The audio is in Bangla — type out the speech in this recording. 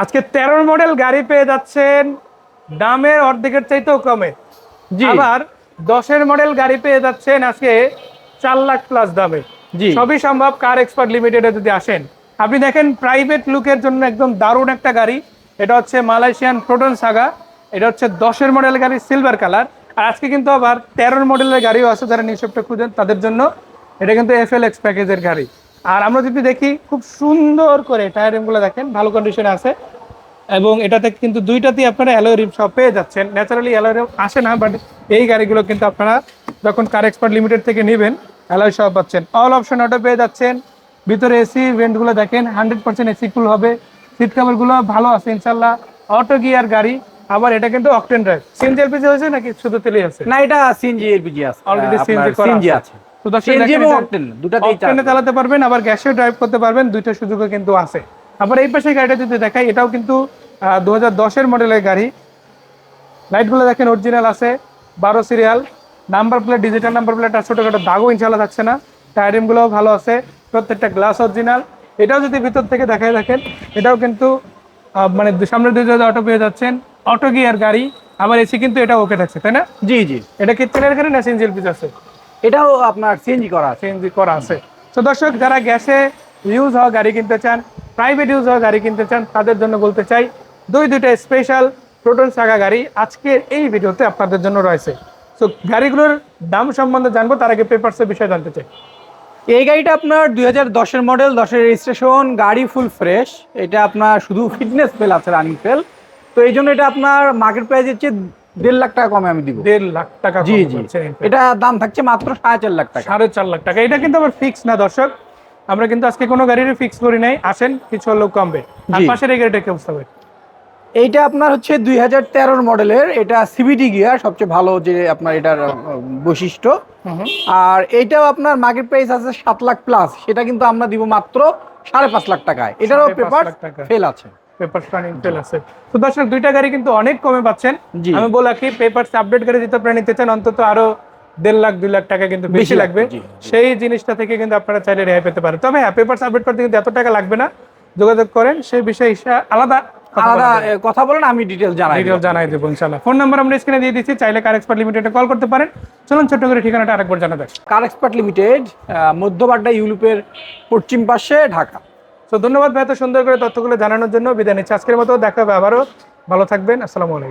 আজকে তেরো মডেল গাড়ি পেয়ে যাচ্ছেন। দামের অর্ধেকের চাইতেও কমে। জি। আবার দশের মডেল গাড়ি পেয়ে যাচ্ছেন আজকে চার লাখ প্লাস দামে। জি। সবই সম্ভব কার এক্সপার্ট লিমিটেডে যদি আসেন। আপনি দেখেন প্রাইভেট লুকের জন্য একদম দারুণ একটা গাড়ি। এটা হচ্ছে মালয়েশিয়ান প্রোটন সাগা এটা হচ্ছে দশের মডেল গাড়ি সিলভার কালার আর আজকে কিন্তু আবার তেরোর মডেলের গাড়িও আছে যারা নিঃশব্দে খুঁজেন তাদের জন্য। এটা কিন্তু এফ এল এক্স প্যাকেজের গাড়ি। আর আমরা যদি দেখি খুব সুন্দর করে টায়ার রিমগুলো দেখেন ভালো কন্ডিশনে আছে। এবং এটাতে কিন্তু দুইটাতেই আপনারা অ্যালোয় রিম সব পেয়ে যাচ্ছেন। ন্যাচারালি অ্যালোয় রিম আসে না বাট এই গাড়িগুলো কিন্তু আপনারা যখন কার এক্সপার্ট লিমিটেড থেকে নেবেন অ্যালোয় সব পাচ্ছেন। অল অপশন অটো পেয়ে যাচ্ছেন। ভিতরে এসি ভেন্টগুলো দেখেন হান্ড্রেড পার্সেন্ট এসি ফুল হবে। সিট কাভারগুলো ভালো আছে ইনশাল্লাহ অটো গিয়ার গাড়ি আবার এটা কিন্তু অকটেন ড্রাইভ সিএনজি এলপিজি হয়েছে নাকি? শুধু তেলেই আছে? না এটা সিএনজি এলপিজি আছে। অলরেডি আপনার সিএনজি করা সিএনজি আছে। তো চালাতে পারবেন আবার গ্যাসে ড্রাইভ করতে পারবেন দুইটা সুযোগও কিন্তু আছে। আবার এই পাশে গাড়িটা যদি দেখাই এটাও কিন্তু দু হাজার মডেলের গাড়ি। লাইটগুলো দেখেন অরিজিনাল আছে বারো serial number plate digital number plate আর ছোটোখাটো দাগও ইনশাল্লাহ থাকছে না। টায়ারিমগুলোও ভালো আছে প্রত্যেকটা গ্লাস অরিজিনাল এটাও যদি ভিতর থেকে দেখায় দেখেন এটাও কিন্তু মানে সামনের দুই অটো পেয়ে যাচ্ছেন অটো গিয়ার গাড়ি। আবার এসি কিন্তু এটা ওকে থাকছে তাই না? জি জি। এটা কি তেলের গাড়ি না সিএনজি পিস আছে? এটাও আপনার সিএনজি করা আছে সিএনজি করা আছে। তো দর্শক, যারা গ্যাসে ইউজ হওয়া গাড়ি কিনতে চান প্রাইভেট ইউজ হওয়া গাড়ি কিনতে চান, তাদের জন্য বলতে চাই, দুই দুইটা স্পেশাল প্রোটন সাগা গাড়ি আজকের এই ভিডিওতে আপনাদের জন্য রয়েছে। তো গাড়িগুলোর দাম সম্বন্ধে জানব, তার আগে পেপারসের বিষয়ে জানতে চাই। এই গাড়িটা আপনার দুই হাজার দশের মডেল দশের রেজিস্ট্রেশন গাড়ি ফুল ফ্রেশ এটা আপনার শুধু ফিটনেস ফেল আছে রানিং ফেল তো এই জন্য এটা আপনার মার্কেট প্রাইস হচ্ছে দেড় লাখ টাকা কমে আমি দিব। দেড় লাখ টাকা জি জি। এটা দাম থাকছে মাত্র সাড়ে চার লাখ টাকা। সাড়ে চার লাখ টাকা। এটা কিন্তু আবার ফিক্স না দর্শক। আমরা কিন্তু আজকে কোনো গাড়ির ফিক্স করি নাই। আসেন কিছু হলেও কমবে। আর পাশের এই গাড়িটা কি অবস্থা হবে এইটা আপনার হচ্ছে দুই হাজার মডেলের। এটা সিবিটি গিয়ার সবচেয়ে ভালো যে আপনার এটার বৈশিষ্ট্য। আর এইটাও আপনার মার্কেট প্রাইস আছে সাত লাখ প্লাস সেটা কিন্তু আমরা দিব মাত্র সাড়ে পাঁচ লাখ টাকায়। এটারও পেপার ফেল আছে। পেপার রানিং ফেল আছে। তো দর্শক দুইটা গাড়ি কিন্তু অনেক কমে পাচ্ছেন। আমি বলা কি পেপার আপডেট গাড়ি যদি আপনারা নিতে চান অন্তত আরও দেড় লাখ দুই লাখ টাকা কিন্তু বেশি লাগবে। সেই জিনিসটা থেকে কিন্তু আপনারা চাইলে রেহাই পেতে পারেন। তবে হ্যাঁ পেপার আপডেট করতে কিন্তু এত টাকা লাগবে না। যোগাযোগ করেন সেই বিষয়ে আলাদা আলাদা কথা বলেন আমি ডিটেল জানাই ডিটেল জানাই দেবো ইনশাল্লাহ ফোন নাম্বার আমরা স্ক্রিনে দিয়ে দিচ্ছি চাইলে কার এক্সপার্ট লিমিটেডে কল করতে পারেন। চলুন ছোট্ট করে ঠিকানাটা আরেকবার জানা দেয় কার এক্সপার্ট লিমিটেড মধ্যবাড্ডা ইউরোপের পশ্চিম পাশে ঢাকা। তো ধন্যবাদ ভাই, এত সুন্দর করে তথ্যগুলো জানানোর জন্য। বিদায় নিচ্ছি। আজকের মতো দেখা হবে আবারও। ভালো থাকবেন। আসসালামু আলাইকুম।